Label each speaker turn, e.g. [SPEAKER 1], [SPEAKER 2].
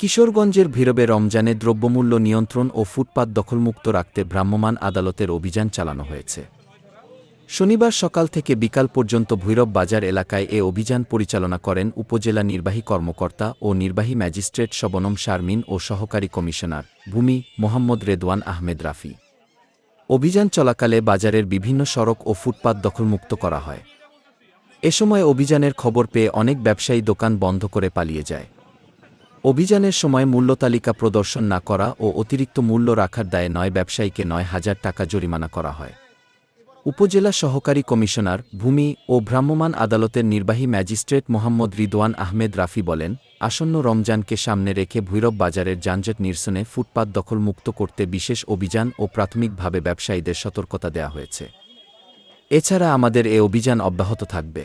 [SPEAKER 1] কিশোরগঞ্জের ভীরবে রমজানে দ্রব্যমূল্য নিয়ন্ত্রণ ও ফুটপাত দখলমুক্ত রাখতে ভ্রাম্যমাণ আদালতের অভিযান চালানো হয়েছে। শনিবার সকাল থেকে বিকাল পর্যন্ত ভৈরব বাজার এলাকায় এ অভিযান পরিচালনা করেন উপজেলা নির্বাহী কর্মকর্তা ও নির্বাহী ম্যাজিস্ট্রেট শবনম শারমিন ও সহকারী কমিশনার ভূমি মোহাম্মদ রেদওয়ান আহমেদ রাফি। অভিযান চলাকালে বাজারের বিভিন্ন সড়ক ও ফুটপাত দখলমুক্ত করা হয়। এ সময় অভিযানের খবর পেয়ে অনেক ব্যবসায়ী দোকান বন্ধ করে পালিয়ে যায়। অভিযানের সময় মূল্য তালিকা প্রদর্শন না করা ও অতিরিক্ত মূল্য রাখার দায়ে নয় ব্যবসায়ীকে নয় হাজার টাকা জরিমানা করা হয়। উপজেলা সহকারী কমিশনার ভূমি ও ভ্রাম্যমাণ আদালতের নির্বাহী ম্যাজিস্ট্রেট মোহাম্মদ রিদওয়ান আহমেদ রাফি বলেন, আসন্ন রমজানকে সামনে রেখে ভৈরব বাজারের যানজট নিরসনে ফুটপাত দখলমুক্ত করতে বিশেষ অভিযান ও প্রাথমিকভাবে ব্যবসায়ীদের সতর্কতা দেওয়া হয়েছে। এছাড়া আমাদের এ অভিযান অব্যাহত থাকবে।